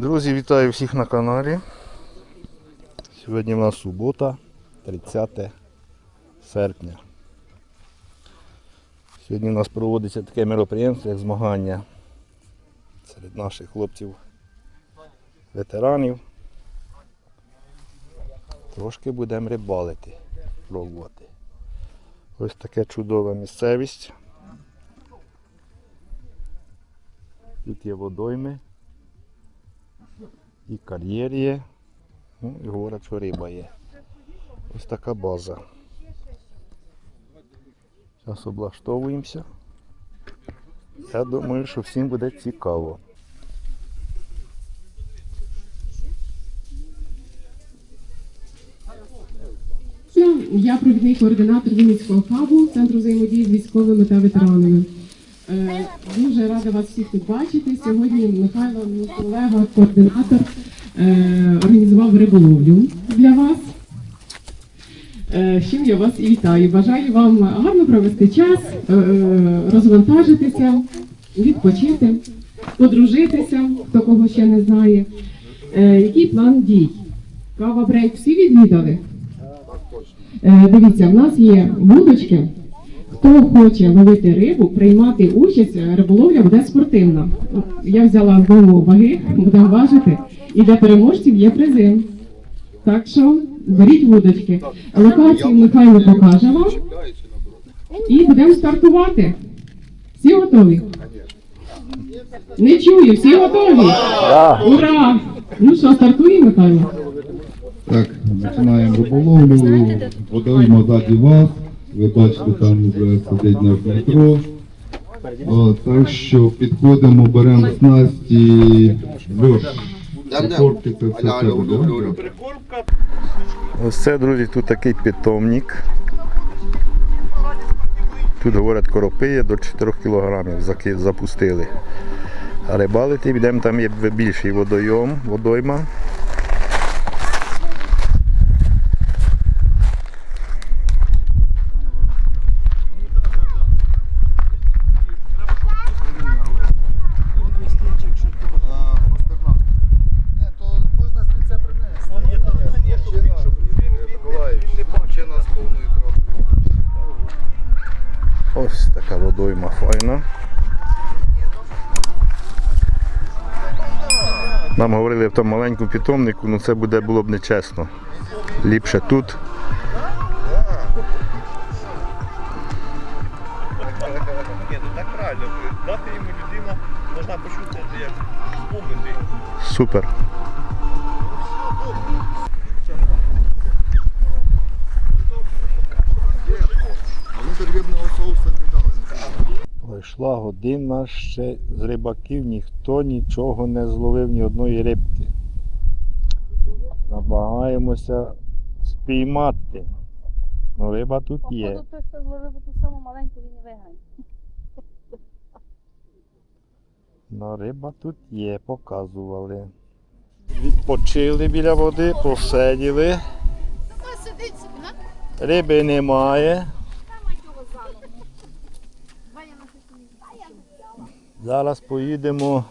Друзі, вітаю всіх на каналі. Сьогодні в нас субота, 30 серпня. Сьогодні у нас проводиться таке мероприємство, як змагання серед наших хлопців, ветеранів. Трошки будемо рибалити, пробувати. Ось таке чудова місцевість. Тут є водойми і кар'єр є. Ну, і говорять, що риба є. Ось така база. Зараз облаштовуємося. Я думаю, що всім буде цікаво. Я провідний координатор Вінницького хабу Центру взаємодії з військовими та ветеранами. Е, Дуже рада вас всіх тут бачити. Сьогодні Михайло, мій колега, координатор, е, організував риболовлю для вас. Е, З чим я вас і вітаю. Бажаю вам гарно провести час, розвантажитися, відпочити, подружитися, хто кого ще не знає. Який план дій? Кава брейк всі відвідали? Дивіться, в нас є вудочки. Хто хоче ловити рибу, приймати участь, риболовля буде спортивна. Я взяла знову ваги, будемо важити. І для переможців є призи. Так що беріть вудочки. Локацію Михайло покаже вам. І будемо стартувати. Всі готові? Не чую, всі готові? Ура! Ну що, стартуємо, Михайло? Так, починаємо риболовлю. Водойма ззаді вас. Ви бачите, там вже сидить наш Дмитро. О, так що підходимо, беремо снасті, льош. Прикормки, це все. Ось це, друзі, тут такий питомник. Тут говорять коропи є до 4 кілограмів запустили. А рибалити йдемо, там є більший водойом, водойма. Така файна. Нам говорили в тому маленькому питомнику, ну це буде було б нечесно. Ліпше тут. Ні, ну так правильно. Дати йому людина должна почувствувати, як спомити. Супер. Година ще з рибаків ніхто нічого не зловив, ні одної рибки. Намагаємося спіймати. Ну риба тут є. Походу, той, хто зловив ту саму маленьку, він і виграє. Ну риба тут є, показували. Відпочили біля води, посиділи. Риби немає. його заново. Давай я на Зараз поїдемо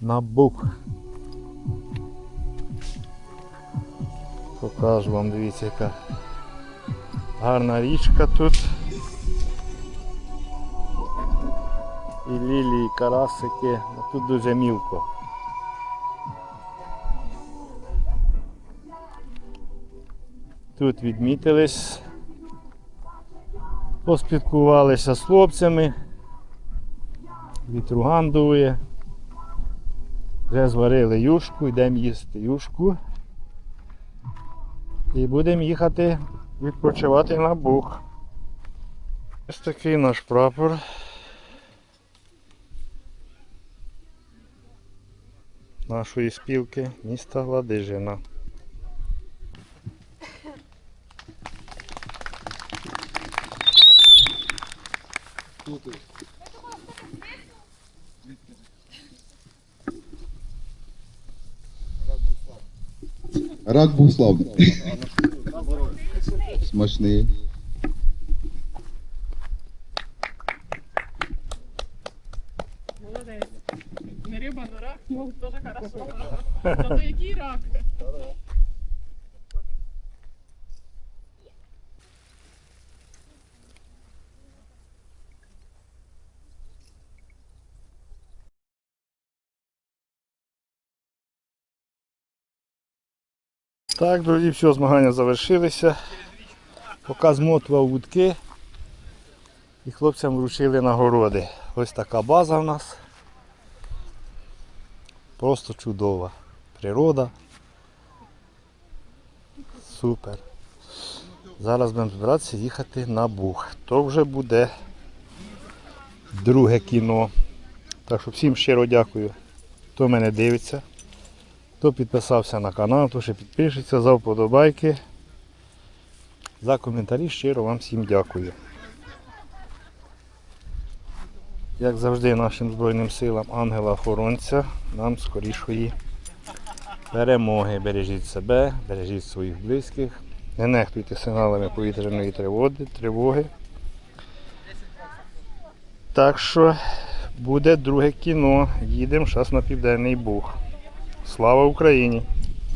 на бук. Покажу вам, дивіться, яка гарна річка тут. І лілії, і карасики, тут дуже мілко. Тут відмітились, поспілкувалися з хлопцями. Вітруган дує. Вже зварили юшку, йдемо їсти юшку. І будемо їхати відпочивати на Буг. Ось такий наш прапор. Нашої спілки міста Гладижина. Рак був славний. Смачний. Молодець. Не риба, но рак. Ну, дуже хорошо. Тобто який рак. Так, друзі, все, змагання завершилися. Поки змотував вудки і хлопцям вручили нагороди. Ось така база в нас. Просто чудова. Природа. Супер. Зараз будемо збиратися їхати на Буг. То вже буде друге кіно. Так що всім щиро дякую, хто мене дивиться. Хто підписався на канал, хто ще підпишеться, за вподобайки. За коментарі щиро вам всім дякую. Як завжди нашим Збройним силам ангела-охоронця, нам скорішої перемоги. Бережіть себе, бережіть своїх близьких. Не нехтуйте сигналами повітряної тривоги. тривоги. Так що буде друге кіно. Їдемо зараз на Південний Буг. Слава Україні!